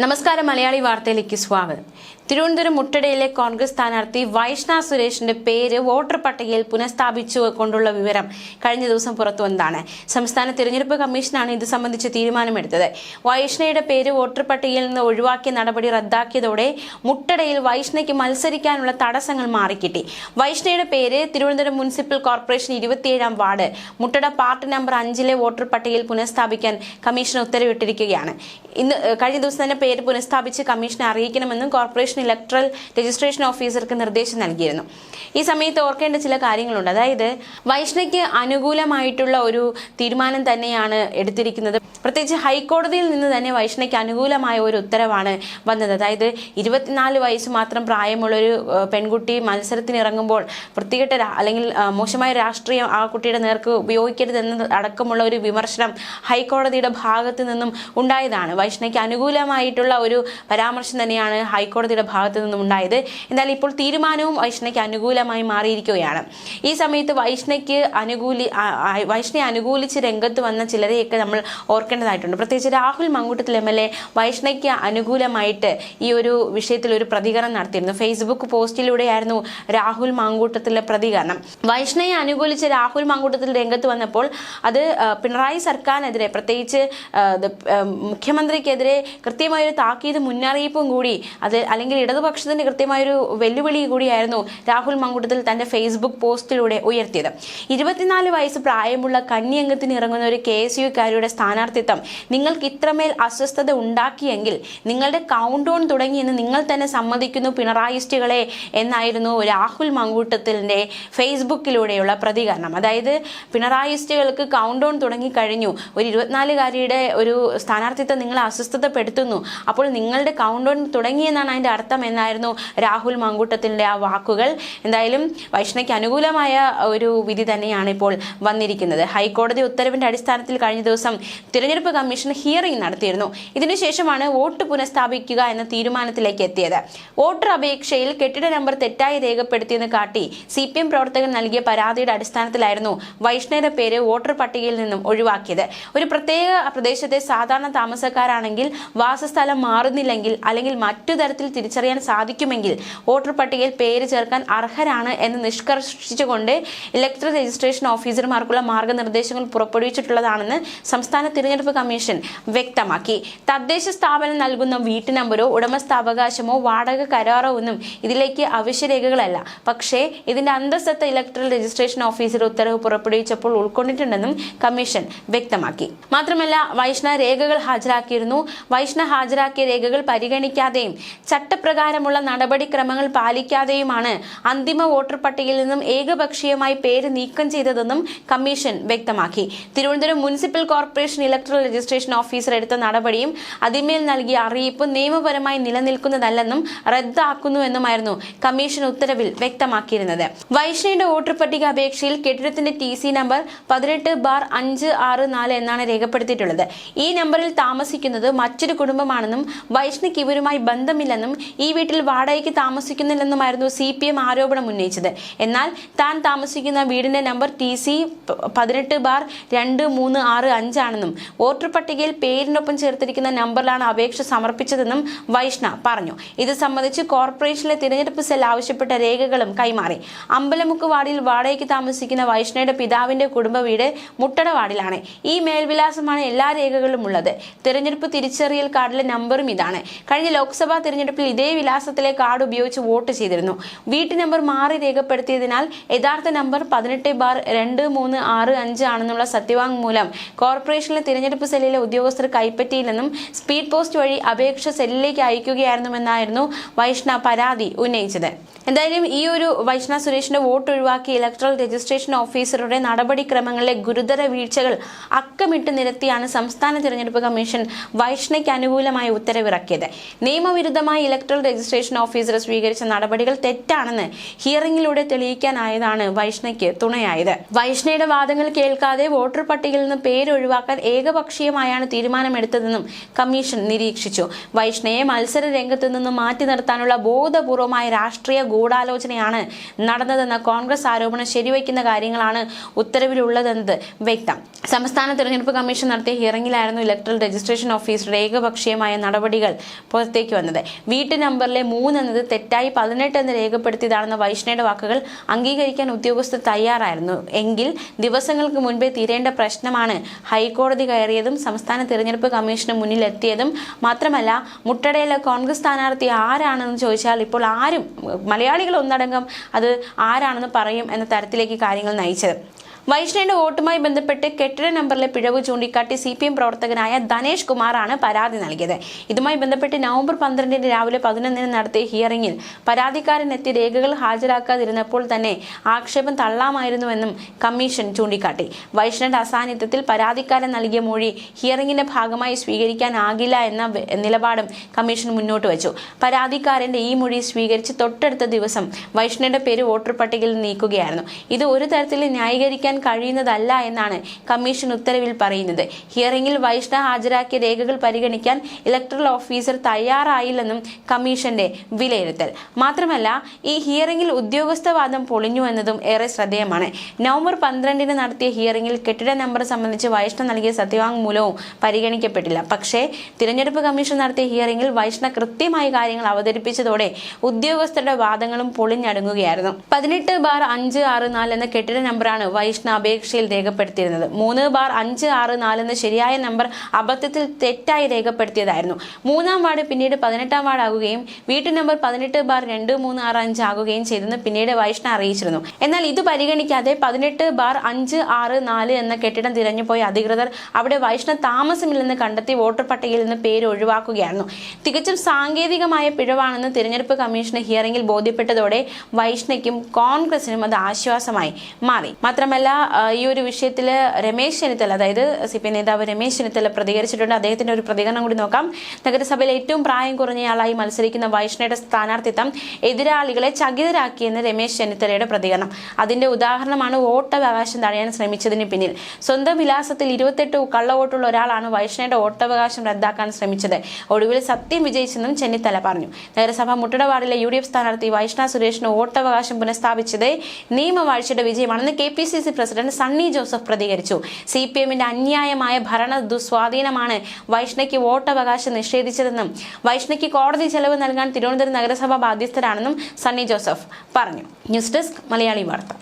നമസ്കാരം മലയാളി വാർത്തയിലേക്ക് സ്വാഗതം. തിരുവനന്തപുരം മുട്ടടയിലെ കോൺഗ്രസ് സ്ഥാനാർത്ഥി വൈഷ്ണ സുരേഷിന്റെ പേര് വോട്ടർ പട്ടികയിൽ പുനഃസ്ഥാപിച്ചു കൊണ്ടുള്ള വിവരം കഴിഞ്ഞ ദിവസം പുറത്തു വന്നതാണ്. സംസ്ഥാന തിരഞ്ഞെടുപ്പ് കമ്മീഷനാണ് ഇത് സംബന്ധിച്ച് തീരുമാനമെടുത്തത്. വൈഷ്ണയുടെ പേര് വോട്ടർ പട്ടികയിൽ നിന്ന് ഒഴിവാക്കിയ നടപടി റദ്ദാക്കിയതോടെ മുട്ടടയിൽ വൈഷ്ണയ്ക്ക് മത്സരിക്കാനുള്ള തടസ്സങ്ങൾ മാറിക്കിട്ടി. വൈഷ്ണയുടെ പേര് തിരുവനന്തപുരം മുനിസിപ്പൽ കോർപ്പറേഷൻ ഇരുപത്തിയേഴാം വാർഡ് മുട്ടട പാർട്ട് നമ്പർ അഞ്ചിലെ വോട്ടർ പട്ടികയിൽ പുനഃസ്ഥാപിക്കാൻ കമ്മീഷൻ ഉത്തരവിട്ടിരിക്കുകയാണ്. ഇന്ന് കഴിഞ്ഞ ദിവസം തന്നെ പേര് പുനഃസ്ഥാപിച്ച് കമ്മീഷനെ അറിയിക്കണമെന്നും കോർപ്പറേഷൻ ഇലക്ട്രൽ രജിസ്ട്രേഷൻ ഓഫീസർക്ക് നിർദ്ദേശം നൽകിയിരുന്നു. ഈ സമയത്ത് ഓർക്കേണ്ട ചില കാര്യങ്ങളുണ്ട്. അതായത് വൈഷ്ണയ്ക്ക് അനുകൂലമായിട്ടുള്ള ഒരു തീരുമാനം തന്നെയാണ് എടുത്തിരിക്കുന്നത്. പ്രത്യേകിച്ച് ഹൈക്കോടതിയിൽ നിന്ന് തന്നെ വൈഷ്ണയ്ക്ക് അനുകൂലമായ ഒരു ഉത്തരവാണ് വന്നത്. അതായത് ഇരുപത്തിനാല് വയസ്സ് മാത്രം പ്രായമുള്ള ഒരു പെൺകുട്ടി മത്സരത്തിന് ഇറങ്ങുമ്പോൾ അല്ലെങ്കിൽ മോശമായ രാഷ്ട്രീയം ആ കുട്ടിയുടെ നേർക്ക് ഉപയോഗിക്കരുതെന്ന് അടക്കമുള്ള ഒരു വിമർശനം ഹൈക്കോടതിയുടെ ഭാഗത്ത് നിന്നും ഉണ്ടായതാണ്. വൈഷ്ണയ്ക്ക് അനുകൂലമായിട്ടുള്ള ഒരു പരാമർശം തന്നെയാണ് ഹൈക്കോടതിയുടെ ഭാഗത്തു നിന്നും ഉണ്ടായത്. എന്നാൽ ഇപ്പോൾ തീരുമാനവും വൈഷ്ണയ്ക്ക് അനുകൂലമായി മാറിയിരിക്കുകയാണ്. ഈ സമയത്ത് വൈഷ്ണയ്ക്ക് അനുകൂലി വൈഷ്ണയെ അനുകൂലിച്ച് രംഗത്ത് വന്ന ചിലരെയൊക്കെ നമ്മൾ ഓർക്കേണ്ടതായിട്ടുണ്ട്. പ്രത്യേകിച്ച് രാഹുൽ മങ്കൂട്ടത്തിൽ എം എൽ വൈഷ്ണയ്ക്ക് അനുകൂലമായിട്ട് ഈ ഒരു വിഷയത്തിൽ ഒരു പ്രതികരണം നടത്തിയിരുന്നു. ഫേസ്ബുക്ക് പോസ്റ്റിലൂടെയായിരുന്നു രാഹുൽ മാങ്കൂട്ടത്തിലെ പ്രതികരണം. വൈഷ്ണയെ അനുകൂലിച്ച് രാഹുൽ മാങ്കൂട്ടത്തിൽ രംഗത്ത് വന്നപ്പോൾ അത് പിണറായി സർക്കാരിനെതിരെ പ്രത്യേകിച്ച് മുഖ്യമന്ത്രിക്കെതിരെ കൃത്യമായി കൃത്യമായൊരു താക്കീത് മുന്നറിയിപ്പും കൂടി അത് അല്ലെങ്കിൽ ഇടതുപക്ഷത്തിന്റെ കൃത്യമായൊരു വെല്ലുവിളി കൂടിയായിരുന്നു രാഹുൽ മങ്കുട്ടത്തിൽ തന്റെ ഫേസ്ബുക്ക് പോസ്റ്റിലൂടെ ഉയർത്തിയത്. ഇരുപത്തിനാല് വയസ്സ് പ്രായമുള്ള കന്യംഗത്തിന് ഇറങ്ങുന്ന ഒരു കെ എസ് യുക്കാരിയുടെ സ്ഥാനാർത്ഥിത്വം നിങ്ങൾക്ക് ഇത്രമേൽ അസ്വസ്ഥത ഉണ്ടാക്കിയെങ്കിൽ നിങ്ങളുടെ കൗണ്ട് ഡൗൺ തുടങ്ങിയെന്ന് നിങ്ങൾ തന്നെ സമ്മതിക്കുന്നു പിണറായിസ്റ്റുകളെ എന്നായിരുന്നു രാഹുൽ മങ്കൂട്ടത്തിലിന്റെ ഫേസ്ബുക്കിലൂടെയുള്ള പ്രതികരണം. അതായത് പിണറായിസ്റ്റുകൾക്ക് കൗണ്ട് ഡൗൺ തുടങ്ങിക്കഴിഞ്ഞു ഒരു ഇരുപത്തിനാലുകാരിയുടെ ഒരു സ്ഥാനാർത്ഥിത്വം നിങ്ങളെ അസ്വസ്ഥതപ്പെടുത്തുന്നു. അപ്പോൾ നിങ്ങളുടെ കൗണ്ട് ഡൗൺ തുടങ്ങിയെന്നാണ് അതിന്റെ അർത്ഥം എന്നായിരുന്നു രാഹുൽ മങ്കൂട്ടത്തിന്റെ ആ വാക്കുകൾ. എന്തായാലും വൈഷ്ണയ്ക്ക് അനുകൂലമായ ഒരു വിധി തന്നെയാണ് ഇപ്പോൾ വന്നിരിക്കുന്നത്. ഹൈക്കോടതി ഉത്തരവിന്റെ അടിസ്ഥാനത്തിൽ കഴിഞ്ഞ ദിവസം തിരഞ്ഞെടുപ്പ് കമ്മീഷൻ ഹിയറിംഗ് നടത്തിയിരുന്നു. ഇതിനുശേഷമാണ് വോട്ട് പുനഃസ്ഥാപിക്കുക എന്ന തീരുമാനത്തിലേക്ക് എത്തിയത്. വോട്ടർ അപേക്ഷയിൽ കെട്ടിട നമ്പർ തെറ്റായി രേഖപ്പെടുത്തിയെന്ന് കാട്ടി സി പി എം പ്രവർത്തകൻ നൽകിയ പരാതിയുടെ അടിസ്ഥാനത്തിലായിരുന്നു വൈഷ്ണയുടെ പേര് വോട്ടർ പട്ടികയിൽ നിന്നും ഒഴിവാക്കിയത്. ഒരു പ്രത്യേക പ്രദേശത്തെ സാധാരണ താമസക്കാരാണെങ്കിൽ വാസസ്ഥലം മാറുന്നില്ലെങ്കിൽ അല്ലെങ്കിൽ മറ്റു തരത്തിൽ തിരിച്ചറിയാൻ സാധിക്കുമെങ്കിൽ വോട്ടർ പട്ടികയിൽ പേര് ചേർക്കാൻ അർഹരാണ് എന്ന് നിഷ്കർഷിച്ചുകൊണ്ട് ഇലക്ട്രൽ രജിസ്ട്രേഷൻ ഓഫീസർമാർക്കുള്ള മാർഗനിർദ്ദേശങ്ങൾ പുറപ്പെടുവിച്ചിട്ടുള്ളതാണെന്ന് സംസ്ഥാന തിരഞ്ഞെടുപ്പ് കമ്മീഷൻ വ്യക്തമാക്കി. തദ്ദേശ സ്ഥാപനം നൽകുന്ന വീട്ടു നമ്പരോ ഉടമസ്ഥാവകാശമോ വാടക കരാറോ ഒന്നും ഇതിലേക്ക് അവശ്യരേഖകളല്ല. പക്ഷേ ഇതിന്റെ അന്തസ്സത്ത ഇലക്ട്രൽ രജിസ്ട്രേഷൻ ഓഫീസർ ഉത്തരവ് പുറപ്പെടുവിച്ചപ്പോൾ ഉൾക്കൊണ്ടിട്ടുണ്ടെന്നും കമ്മീഷൻ വ്യക്തമാക്കി. മാത്രമല്ല വൈഷ്ണ രേഖകൾ ഹാജരാക്കിയിരുന്നു. വൈഷ്ണ ഹാജരാക്കിയ രേഖകൾ പരിഗണിക്കാതെയും ചട്ടപ്രകാരമുള്ള നടപടിക്രമങ്ങൾ പാലിക്കാതെയുമാണ് അന്തിമ വോട്ടർ പട്ടികയിൽ നിന്നും ഏകപക്ഷീയമായി പേര് നീക്കം ചെയ്തതെന്നും കമ്മീഷൻ വ്യക്തമാക്കി. Thiruvananthapuram municipal corporation electoral registration officer എടുത്ത നടപടിയും അതിന്മേൽ നൽകിയ അറിയിപ്പ് നിയമപരമായി നിലനിൽക്കുന്നതല്ലെന്നും റദ്ദാക്കുന്നുവെന്നുമായിരുന്നു കമ്മീഷൻ ഉത്തരവിൽ വ്യക്തമാക്കിയിരുന്നത്. വൈഷ്ണയുടെ വോട്ടർ പട്ടിക അപേക്ഷയിൽ കെട്ടിടത്തിന്റെ ടി സി നമ്പർ പതിനെട്ട് ബാർ അഞ്ച് ആറ് നാല് എന്നാണ് രേഖപ്പെടുത്തിയിട്ടുള്ളത്. ഈ നമ്പറിൽ താമസിക്കുന്നത് മറ്റൊരു കുടുംബമാണെന്നും വൈഷ്ണയ്ക്ക് ഇവരുമായി ബന്ധമില്ലെന്നും ഈ വീട്ടിൽ വാടകയ്ക്ക് താമസിക്കുന്നില്ലെന്നുമായിരുന്നു സി പി എം ആരോപണം ഉന്നയിച്ചത്. എന്നാൽ താൻ താമസിക്കുന്ന വീടിന്റെ നമ്പർ ടി സി പതിനെട്ട് ബാർ രണ്ട് മൂന്ന് ആറ് അഞ്ചാണെന്നും വോട്ടർ പട്ടികയിൽ പേരിനൊപ്പം ചേർത്തിരിക്കുന്ന നമ്പറിലാണ് അപേക്ഷ സമർപ്പിച്ചതെന്നും വൈഷ്ണ പറഞ്ഞു. ഇത് സംബന്ധിച്ച് കോർപ്പറേഷനിലെ തിരഞ്ഞെടുപ്പ് സെൽ ആവശ്യപ്പെട്ട രേഖകളും കൈമാറി. അമ്പലമുക്ക് വാർഡിൽ വാടകയ്ക്ക് താമസിക്കുന്ന വൈഷ്ണയുടെ പിതാവിന്റെ കുടുംബ വീട് മുട്ടട വാർഡിലാണ്. ഈ മേൽവിലാസമാണ് എല്ലാ രേഖകളും ഉള്ളത്. തിരഞ്ഞെടുപ്പ് തിരിച്ചറിയൽ കാർഡിലെ നമ്പറും ഇതാണ്. കഴിഞ്ഞ ലോക്സഭാ തിരഞ്ഞെടുപ്പിൽ ഇതേ വിലാസത്തിലെ കാർഡ് ഉപയോഗിച്ച് വോട്ട് ചെയ്തിരുന്നു. വീട്ടു നമ്പർ മാറി രേഖപ്പെടുത്തിയതിനാൽ യഥാർത്ഥ നമ്പർ പതിനെട്ട് ബാർ രണ്ട് മൂന്ന് ആറ് അഞ്ച് ആണെന്നുള്ള സത്യവാങ്മൂലം. കോർപ്പറേഷനിലെ തിരഞ്ഞെടുപ്പ് സെല്ലിലെ ഉദ്യോഗസ്ഥർ കൈപ്പറ്റിയില്ലെന്നും സ്പീഡ് പോസ്റ്റ് വഴി അപേക്ഷ സെല്ലിലേക്ക് അയക്കുകയായിരുന്നുവെന്നായിരുന്നു വൈഷ്ണ പരാതി ഉന്നയിച്ചത്. എന്തായാലും ഈ ഒരു വൈഷ്ണ സുരേഷിന്റെ വോട്ട് ഒഴിവാക്കി ഇലക്ട്രൽ രജിസ്ട്രേഷൻ ഓഫീസറുടെ നടപടിക്രമങ്ങളിലെ ഗുരുതര വീഴ്ചകൾ അക്കമിട്ട് നിരത്തിയാണ് സംസ്ഥാന തിരഞ്ഞെടുപ്പ് കമ്മീഷൻ വൈഷ്ണയ്ക്ക് അനുകൂലമായ ഉത്തരവിറക്കിയത്. നിയമവിരുദ്ധമായി ഇലക്ട്രൽ രജിസ്ട്രേഷൻ ഓഫീസർ സ്വീകരിച്ച നടപടികൾ തെറ്റാണെന്ന് ഹിയറിംഗിലൂടെ തെളിയിക്കാനായതാണ് വൈഷ്ണയ്ക്ക് തുണയായത്. വൈഷ്ണയുടെ വാദങ്ങൾ കേൾക്കാതെ വോട്ടർ പട്ടികയിൽ നിന്ന് പേരൊഴിവാക്കാൻ ഏകപക്ഷീയമായാണ് തീരുമാനമെടുത്തതെന്നും കമ്മീഷൻ നിരീക്ഷിച്ചു. വൈഷ്ണയെ മത്സര രംഗത്ത് നിന്ന് മാറ്റി നിർത്താനുള്ള ബോധപൂർവമായ രാഷ്ട്രീയ ഗൂഢാലോചനയാണ് നടന്നതെന്ന കോൺഗ്രസ് ആരോപണം ശരിവയ്ക്കുന്ന കാര്യങ്ങളാണ് ഉത്തരവിലുള്ളതെന്നത് വ്യക്തം. സംസ്ഥാന തെരഞ്ഞെടുപ്പ് കമ്മീഷൻ നടത്തിയ ഹിയറിംഗിലായിരുന്നു ഇലക്ട്രൽ രജിസ്ട്രേഷൻ ഓഫീസറുടെ ഏകപക്ഷീയമായ അടിസ്ഥാനമായ നടപടികൾ പുറത്തേക്ക് വന്നത്. വീട്ടു നമ്പറിലെ മൂന്ന് എന്നത് തെറ്റായി പതിനെട്ട് എന്ന് രേഖപ്പെടുത്തിയതാണെന്ന വൈഷ്ണയുടെ വാക്കുകൾ അംഗീകരിക്കാൻ ഉദ്യോഗസ്ഥർ തയ്യാറായിരുന്നു. എങ്കിൽ ദിവസങ്ങൾക്ക് മുൻപേ തീരേണ്ട പ്രശ്നമാണ് ഹൈക്കോടതി കയറിയതും സംസ്ഥാന തിരഞ്ഞെടുപ്പ് കമ്മീഷന് മുന്നിൽ എത്തിയതും മാത്രമല്ല മുട്ടടയിലെ കോൺഗ്രസ് സ്ഥാനാർത്ഥി ആരാണെന്ന് ചോദിച്ചാൽ ഇപ്പോൾ ആരും മലയാളികൾ ഒന്നടങ്കം അത് ആരാണെന്ന് പറയും എന്ന തരത്തിലേക്ക് കാര്യങ്ങൾ നയിച്ചത്. വൈഷ്ണയുടെ വോട്ടുമായി ബന്ധപ്പെട്ട് കെട്ടിട നമ്പറിലെ പിഴവ് ചൂണ്ടിക്കാട്ടി സി പി എം പ്രവർത്തകനായ ധനേഷ് കുമാറാണ് പരാതി നൽകിയത്. ഇതുമായി ബന്ധപ്പെട്ട് നവംബർ പന്ത്രണ്ടിന് രാവിലെ പതിനൊന്നിന് നടത്തിയ ഹിയറിംഗിൽ പരാതിക്കാരനെത്തി രേഖകൾ ഹാജരാക്കാതിരുന്നപ്പോൾ തന്നെ ആക്ഷേപം തള്ളാമായിരുന്നുവെന്നും കമ്മീഷൻ ചൂണ്ടിക്കാട്ടി. വൈഷ്ണയുടെ അസാന്നിധ്യത്തിൽ പരാതിക്കാരൻ നൽകിയ മൊഴി ഹിയറിംഗിന്റെ ഭാഗമായി സ്വീകരിക്കാനാകില്ല എന്ന നിലപാടും കമ്മീഷൻ മുന്നോട്ട് വച്ചു. പരാതിക്കാരന്റെ ഈ മൊഴി സ്വീകരിച്ച് തൊട്ടടുത്ത ദിവസം വൈഷ്ണയുടെ പേര് വോട്ടർ പട്ടികയിൽ നീക്കുകയായിരുന്നു. ഇത് ഒരു തരത്തിൽ ന്യായീകരിക്കാൻ കഴിയുന്നതല്ല എന്നാണ് കമ്മീഷൻ ഉത്തരവിൽ പറയുന്നത്. ഹിയറിംഗിൽ വൈഷ്ണ ഹാജരാക്കിയ രേഖകൾ പരിഗണിക്കാൻ ഇലക്ട്രൽ ഓഫീസർ തയ്യാറായില്ലെന്നും കമ്മീഷന്റെ വിലയിരുത്തൽ. മാത്രമല്ല ഈ ഹിയറിംഗിൽ ഉദ്യോഗസ്ഥവാദം പൊളിഞ്ഞു എന്നതും ഏറെ ശ്രദ്ധേയമാണ്. നവംബർ പന്ത്രണ്ടിന് നടത്തിയ ഹിയറിംഗിൽ കെട്ടിട നമ്പർ സംബന്ധിച്ച് വൈഷ്ണ നൽകിയ സത്യവാങ്മൂലവും പരിഗണിക്കപ്പെട്ടില്ല. പക്ഷേ തിരഞ്ഞെടുപ്പ് കമ്മീഷൻ നടത്തിയ ഹിയറിംഗിൽ വൈഷ്ണ കൃത്യമായി കാര്യങ്ങൾ അവതരിപ്പിച്ചതോടെ ഉദ്യോഗസ്ഥരുടെ വാദങ്ങളും പൊളിഞ്ഞടുങ്ങുകയായിരുന്നു. പതിനെട്ട് ബാർ അഞ്ച് ആറ് നാല് എന്ന കെട്ടിട നമ്പറാണ് വൈഷ്ണ അപേക്ഷയിൽ രേഖപ്പെടുത്തിയിരുന്നത്. മൂന്ന് ബാർ അഞ്ച് ആറ് നാല് എന്ന ശരിയായ നമ്പർ അബദ്ധത്തിൽ തെറ്റായി രേഖപ്പെടുത്തിയതായിരുന്നു. മൂന്നാം വാർഡ് പിന്നീട് പതിനെട്ടാം വാർഡ് ആകുകയും വീട്ടു നമ്പർ പതിനെട്ട് ബാർ രണ്ട് മൂന്ന് ആറ് അഞ്ച് ആകുകയും ചെയ്തെന്ന് പിന്നീട് വൈഷ്ണ അറിയിച്ചിരുന്നു. എന്നാൽ ഇത് പരിഗണിക്കാതെ പതിനെട്ട് ബാർ അഞ്ച് ആറ് നാല് എന്ന കെട്ടിടം തിരഞ്ഞുപോയ അധികൃതർ അവിടെ വൈഷ്ണ താമസമില്ലെന്ന് കണ്ടെത്തി വോട്ടർ പട്ടികയിൽ നിന്ന് പേര് ഒഴിവാക്കുകയായിരുന്നു. തികച്ചും സാങ്കേതികമായ പിഴവാണെന്ന് തിരഞ്ഞെടുപ്പ് കമ്മീഷന് ഹിയറിംഗിൽ ബോധ്യപ്പെട്ടതോടെ വൈഷ്ണയ്ക്കും കോൺഗ്രസിനും അത് ആശ്വാസമായി മാറി. മാത്രമല്ല ഈ ഒരു വിഷയത്തിൽ രമേശ് ചെന്നിത്തല അതായത് സി പി നേതാവ് രമേശ് ചെന്നിത്തല പ്രതികരിച്ചിട്ടുണ്ട്. അദ്ദേഹത്തിന്റെ ഒരു പ്രതികരണം കൂടി നോക്കാം. നഗരസഭയിൽ ഏറ്റവും പ്രായം കുറഞ്ഞയാളായി മത്സരിക്കുന്ന വൈഷ്ണയുടെ സ്ഥാനാർത്ഥിത്വം എതിരാളികളെ ചകിതരാക്കിയെന്ന് രമേശ് ചെന്നിത്തലയുടെ പ്രതികരണം. അതിന്റെ ഉദാഹരണമാണ് വോട്ടവകാശം തടയാൻ ശ്രമിച്ചതിന് പിന്നിൽ. സ്വന്തം വിലാസത്തിൽ ഇരുപത്തെട്ട് കള്ളവോട്ടുള്ള ഒരാളാണ് വൈഷ്ണയുടെ വോട്ടവകാശം റദ്ദാക്കാൻ ശ്രമിച്ചത്. ഒടുവിൽ സത്യം വിജയിച്ചെന്നും ചെന്നിത്തല പറഞ്ഞു. നഗരസഭ മുട്ടടവാടിലെ യു ഡി എഫ് സ്ഥാനാർത്ഥി വൈഷ്ണ സുരേഷിന് വോട്ടവകാശം പുനഃസ്ഥാപിച്ചത് നിയമവാഴ്ചയുടെ വിജയമാണെന്ന് K P C C president Sunny Joseph പ്രതികരിച്ചു. സി പി എമ്മിന്റെ അന്യായമായ ഭരണ ദുസ്വാധീനമാണ് വൈഷ്ണയ്ക്ക് വോട്ടവകാശം നിഷേധിച്ചതെന്നും വൈഷ്ണയ്ക്ക് കോടതി ചെലവ് നൽകാൻ തിരുവനന്തപുരം നഗരസഭ ബാധ്യസ്ഥരാണെന്നും സണ്ണി ജോസഫ് പറഞ്ഞു. News desk Malayali Vartha.